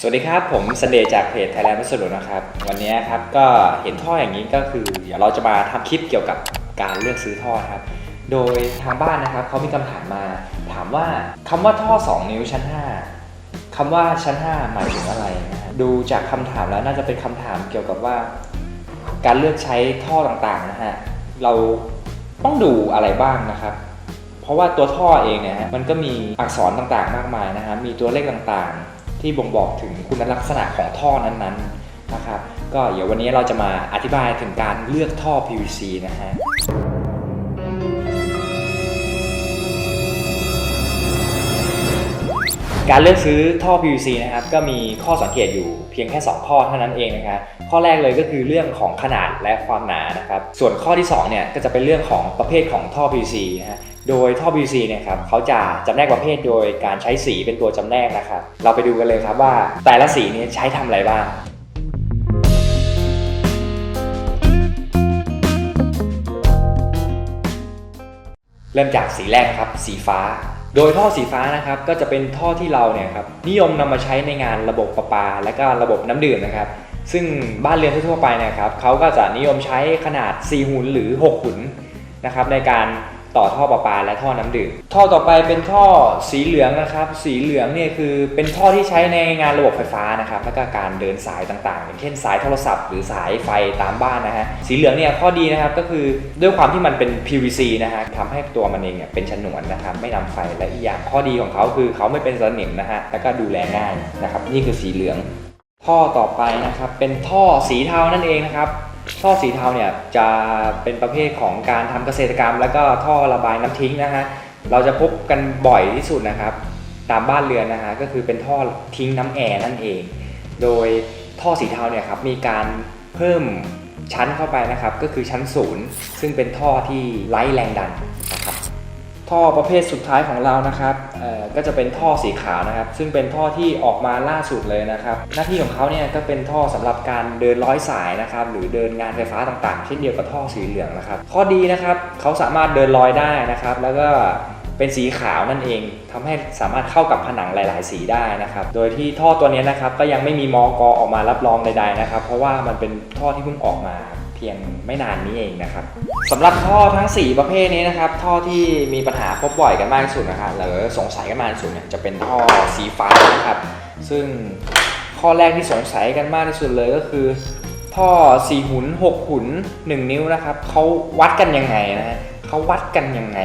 สวัสดีครับ ผมสเดย์จากเพจ Thailand พัสดุนะครับ วันนี้ครับก็เห็นท่ออย่างนี้ก็คือเดี๋ยวเราจะมาทำคลิปเกี่ยวกับการเลือกซื้อท่อครับ โดยทางบ้านนะครับเขามีคำถามมา ถามว่าคำว่าท่อ 2 นิ้วชั้น 5คำว่าชั้น 5 หมายถึงอะไรนะดูจากคำถามแล้วน่าจะเป็นคำถามเกี่ยวกับว่า การเลือกใช้ท่อต่างๆนะฮะเราต้องดูอะไรบ้างนะครับเพราะว่าตัวท่อเองเนี่ยฮะมันก็มีอักษรต่างๆ มากมายนะฮะ มีตัวเลขต่างๆ ที่บ่งบอกถึงคุณลักษณะของท่อนั้นๆนะครับ ก็เดี๋ยววันนี้เราจะมาอธิบายถึงการเลือกท่อ PVC นะฮะ การเลือกซื้อท่อ PVC นะครับก็มีข้อสังเกตอยู่เพียงแค่ 2 ข้อเท่านั้นเองนะครับข้อแรกเลยก็คือเรื่องของขนาดและความหนานะครับส่วนข้อที่2เนี่ยก็จะเป็นเรื่องของประเภทของท่อ PVC นะฮะโดยท่อ PVC เนี่ยครับเขาจะจำแนกประเภทโดยการใช้สีเป็นตัวจำแนกนะครับเราไปดูกันเลยครับว่าแต่ละสีนี้ใช้ทำอะไรบ้างเริ่มจากสีแรกครับสีฟ้า โดยท่อสีฟ้านะครับก็จะเป็นท่อที่เราเนี่ยครับนิยมนำมาใช้ในงานระบบประปา และก็ระบบน้ำดื่มนะครับ ซึ่งบ้านเรือนทั่วไปเนะครับเขาก็จะนิยมใช้ขนาด 4 หุนหรือ 6 หุนนะครับในการ ต่อท่อประปาและท่อน้ำดื่มท่อต่อไปเป็นท่อสีเหลืองนะครับ สีเหลืองเนี่ยคือเป็นท่อที่ใช้ในงานระบบไฟฟ้านะครับและก็การเดินสายต่างๆ อย่างเช่นสายโทรศัพท์ หรือสายไฟตามบ้านนะฮะสีเหลืองเนี่ยข้อดีนะครับก็คือด้วยความที่มันเป็น PVC นะฮะทำให้ตัวมันเองเนี่ยเป็นฉนวนนะครับไม่นำไฟและอีกอย่างข้อดีของเขาคือเขาไม่เป็นสนิมนะฮะแล้วก็ดูแลง่ายนะครับนี่คือสีเหลืองท่อต่อไปนะครับเป็นท่อสีเทานั่นเองนะครับ ท่อสีเทาเนี่ยจะเป็นประเภทของการทำเกษตรกรรม แล้วก็ท่อระบายน้ำทิ้งนะฮะเราจะพบกันบ่อยที่สุดนะครับ ตามบ้านเรือนนะฮะก็คือเป็นท่อทิ้งน้ำแอร์นั่นเอง โดยท่อสีเทาเนี่ยครับมีการเพิ่มชั้นเข้าไปนะครับ ก็คือชั้นศูนย์ซึ่งเป็นท่อที่ไร้แรงดัน ท่อประเภทสุดท้ายของเรานะครับก็จะเป็นท่อสีขาวนะครับ ซึ่งเป็นท่อที่ออกมาล่าสุดเลยนะครับ หน้าที่ของเขาเนี่ยก็เป็นท่อสำหรับการเดินร้อยสายนะครับ หรือเดินงานไฟฟ้าต่างๆ เช่นเดียวกับท่อสีเหลืองนะครับ ข้อดีนะครับเขาสามารถเดินลอยได้นะครับ แล้วก็เป็นสีขาวนั่นเองทำให้สามารถเข้ากับผนังหลาย ๆ สีได้นะครับ โดยที่ท่อตัวนี้นะครับก็ยังไม่มีมอกออกมารับรองใด ๆ นะครับ เพราะว่ามันเป็นท่อที่เพิ่งออกมา เพียงไม่นานนี้เองนะครับสำหรับท่อทั้ง 4 ประเภทนี้นะครับท่อที่มีปัญหาพบบ่อยกันมากที่สุดนะครับหรือสงสัยกันมากที่สุดเนี่ยจะเป็นท่อสีฟ้านะครับซึ่งข้อแรกที่สงสัยกันมากที่สุดเลยก็คือ ท่อ 4 หุน 6 หุน 1 นิ้วนะครับเขาวัดกันยังไงนะฮะเขาวัดกันยังไง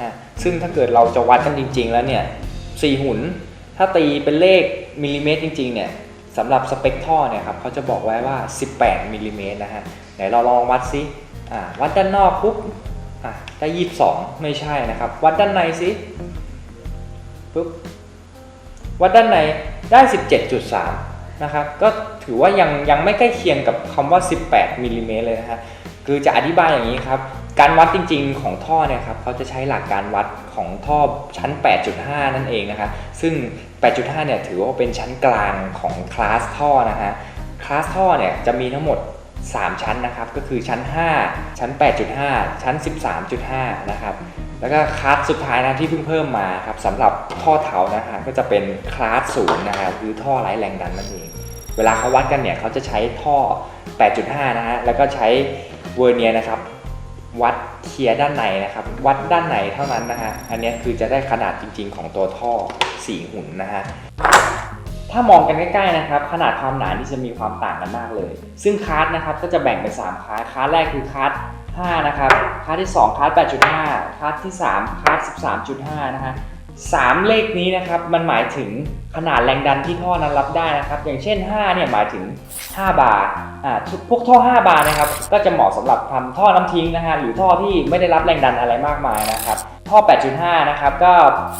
อะซึ่งถ้าเกิดเราจะวัดกันจริง ๆ แล้วเนี่ย 4 หุน ถ้าตีเป็นเลขมิลลิเมตรจริง ๆ เนี่ย สำหรับสเปคท่อเนี่ยครับเขาจะบอกไว้ว่า 18มิลลิเมตรนะฮะไหนเราลองวัดซิวัดด้านนอกปุ๊บได้22ไม่ใช่นะครับ วัดด้านในซิปุ๊บวัดด้านในได้ 17.3 นะครับ ก็ถือว่ายังยังไม่ใกล้เคียงกับคำว่า 18มิลลิเมตรเลยนะฮะคือจะอธิบายอย่างนี้ครับ การวัดจริงๆของท่อเนี่ยครับเขาจะใช้หลักการวัดของท่อชั้น 8.5 นั่นเองนะครับซึ่ง 8.5 เนี่ยถือว่าเป็นชั้นกลางของคลาสท่อนะฮะคลาสท่อเนี่ยจะมีทั้งหมด 3 ชั้นนะครับก็คือชั้น 5 ชั้น 8.5 ชั้น 13.5 นะครับแล้วก็คลาสสุดท้ายนะที่เพิ่งเพิ่มมาครับสำหรับท่อเถานะฮะก็จะเป็นคลาสศูนย์นะฮะคือท่อไร้แรงดันนั่นเอง เวลาเขาวัดกันเนี่ยเขาจะใช้ท่อ 8.5 นะฮะแล้วก็ใช้เวอร์เนียนะครับ วัดเคลียร์ด้านในนะครับ วัดด้านในเท่านั้นนะฮะ อันนี้คือจะได้ขนาดจริง ๆ ของตัวท่อสีหุ่นนะฮะ ถ้ามองกันใกล้ๆนะครับ ขนาดความหนานี่จะมีความต่างกันมากเลย ซึ่งคาร์ดนะครับก็จะแบ่งเป็น3คาร์ดคาร์ดแรกคือคาร์ด5นะครับ คาร์ดที่ 2คาร์ด8.5 คาร์ดที่ 3คาร์ด13.5 นะฮะ สามเลขนี้นะครับมันหมายถึงขนาดแรงดันที่ท่อนั้นรับได้นะครับ อย่างเช่น 5 เนี่ยหมายถึง 5 บาร์อ่าพวกท่อ 5 บาร์นะครับ ก็จะเหมาะสำหรับทำท่อน้ำทิ้งนะฮะหรือท่อที่ไม่ได้รับแรงดันอะไรมากมายนะครับ ท่อ 8.5 นะครับ ก็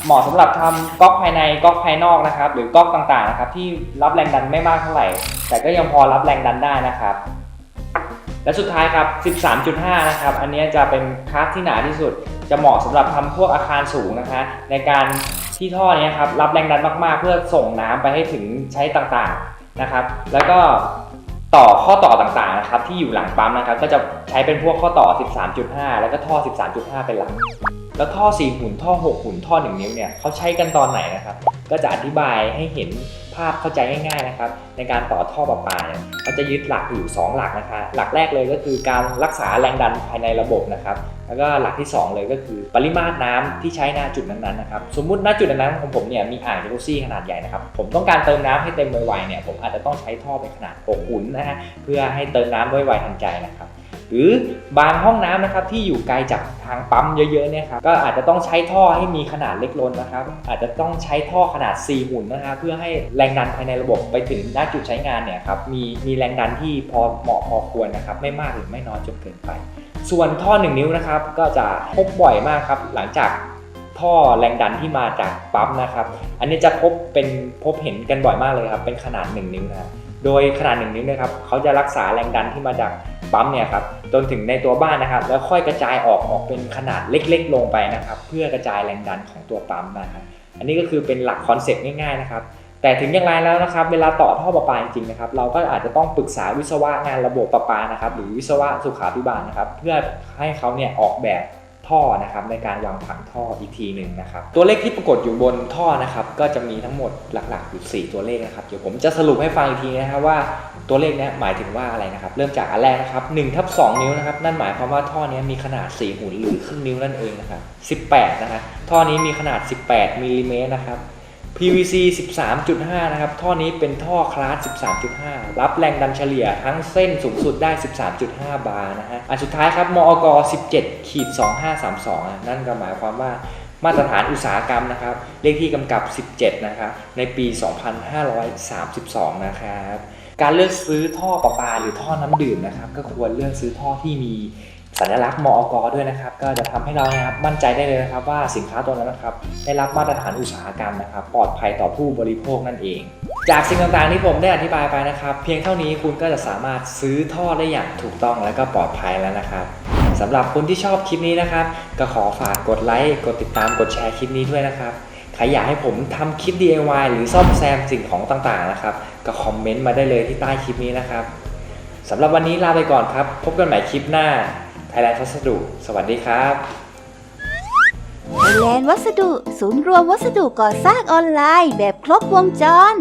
เหมาะสำหรับทำก๊อกภายในก๊อกภายนอกนะครับ หรือก๊อกต่างๆนะครับที่รับแรงดันไม่มากเท่าไหร่ แต่ก็ยังพอรับแรงดันได้นะครับและสุดท้ายครับ 13.5 นะครับ อันนี้จะเป็นคาร์ดที่หนาที่สุด จะเหมาะสำหรับทำพวกอาคารสูงนะคะ ในการที่ท่อเนี้ครับรับแรงดันมากๆ เพื่อส่งน้ำไปให้ถึงใช้ต่างๆนะครับ แล้วก็ต่อข้อต่อต่างๆนะครับที่อยู่หลังปั๊มนะครับก็จะใช้เป็นพวกข้อต่อ 13.5 แล้วก็ท่อ 13.5 เป็นหลัก แล้วท่อ 4 หุ่นท่อ 6 หุ่นท่อ 1 นิ้วเนี่ยเขาใช้กันตอนไหนนะครับ ก็จะอธิบายให้เห็น ภาพเข้าใจง่ายๆนะครับ ในการต่อท่อประปาเนี่ยเขาจะยึดหลักอยู่ 2 หลักนะคะ หลักแรกเลยก็คือการรักษาแรงดันภายในระบบนะครับ แล้วก็หลักที่ 2 เลยก็คือปริมาตรน้ำที่ใช้ณจุดนั้นๆนะครับ สมมุติณจุดนั้นๆของผมเนี่ยมีอ่างจากุซี่ขนาดใหญ่นะครับ ผมต้องการเติมน้ำให้เต็มไวๆเนี่ยผมอาจจะต้องใช้ท่อเป็นขนาด6ขุนนะฮะเพื่อให้เติมน้ำไวๆทันใจนะครับ หรือบางห้องน้ำนะครับที่อยู่ไกลจากทางปั๊มเยอะๆเนี่ยครับก็อาจจะต้องใช้ท่อให้มีขนาดเล็กลนนะครับ อาจจะต้องใช้ท่อขนาด 4หุ่นนะครับเพื่อให้แรงดันภายในระบบไปถึงณจุดใช้งานเนี่ยครับมีมีแรงดันที่พอเหมาะพอควรนะครับ ไม่มากหรือไม่น้อยจนเกินไป ส่วนท่อ 1 นิ้วนะครับ ก็จะพบบ่อยมากครับหลังจากท่อแรงดันที่มาจากปั๊มนะครับ อันนี้จะพบเป็นพบเห็นกันบ่อยมากเลยครับ เป็นขนาด 1 นิ้วนะ โดยขนาด 1 นิ้วนะครับเขาจะรักษาแรงดันที่มาจาก ปั๊มเนี่ยครับจนถึงในตัวบ้านนะครับ แล้วค่อยกระจายออกออกเป็นขนาดเล็กๆ ลงไปนะครับ เพื่อกระจายแรงดันของตัวปั๊มนะครับอันนี้ก็คือเป็นหลักคอนเซ็ปต์ง่ายๆนะครับแต่ถึงอย่างไรแล้วนะครับเวลาต่อท่อประปาจริงๆนะครับเราก็อาจจะต้องปรึกษาวิศวะงานระบบประปานะครับหรือวิศวะสุขาภิบาลนะครับ เพื่อให้เขาเนี่ยออกแบบ ท่อนะครับในการวางผังท่ออีกทีหนึ่งนะครับตัวเลขที่ปรากฏอยู่บนท่อนะครับก็จะมีทั้งหมดหลักๆอยู่4ตัวเลขนะครับเดี๋ยวผมจะสรุปให้ฟังอีกทีนะครับว่าตัวเลขนี้หมายถึงว่าอะไรนะครับ เริ่มจากอันแรกนะครับ1ทับ2นิ้วนะครับนั่นหมายความว่าท่อนี้มีขนาด 4 หุ่นหรือครึ่งนิ้วนั่นเองนะครับ18นะครับท่อนี้มีขนาด 18มิลลิเมตรนะครับ PVC 13.5 นะครับ ท่อนี้เป็นท่อคลาส 13.5 รับแรงดันเฉลี่ยทั้งเส้นสูงสุดได้ 13.5 บาร์นะฮะ อันสุดท้ายครับ มอก17ขีด2532อะนั่นก็หมายความว่ามาตรฐานอุตสาหกรรมนะครับ เลขที่กำกับ 17 นะครับ ในปี 2532 นะครับ การเลือกซื้อท่อประปาหรือท่อน้ำดื่มนะครับ ก็ควรเลือกซื้อท่อที่มี สัญลักษณ์มอกด้วยนะครับ ก็จะทำให้เรานะครับมั่นใจได้เลยนะครับ ว่าสินค้าตัวนั้นนะครับ ได้รับมาตรฐานอุตสาหกรรมนะครับ ปลอดภัยต่อผู้บริโภคนั่นเอง จากสิ่งต่างๆที่ผมได้อธิบายไปนะครับ เพียงเท่านี้คุณก็จะสามารถซื้อท่อได้อย่างถูกต้องและก็ปลอดภัยแล้วนะครับสำหรับคนที่ชอบคลิปนี้นะครับ ก็ขอฝากกดไลค์กดติดตามกดแชร์คลิปนี้ด้วยนะครับใครอยากให้ผมทำคลิป DIY หรือซ่อมแซมสิ่งของต่างๆนะครับ ก็คอมเมนต์มาได้เลยที่ใต้คลิปนี้นะครับสำหรับวันนี้ลาไปก่อนครับ พบกันใหม่คลิปหน้า ไทยแลนด์วัสดุ สวัสดีครับ ไทยแลนด์วัสดุ ศูนย์รวมวัสดุก่อสร้างออนไลน์แบบครบวงจร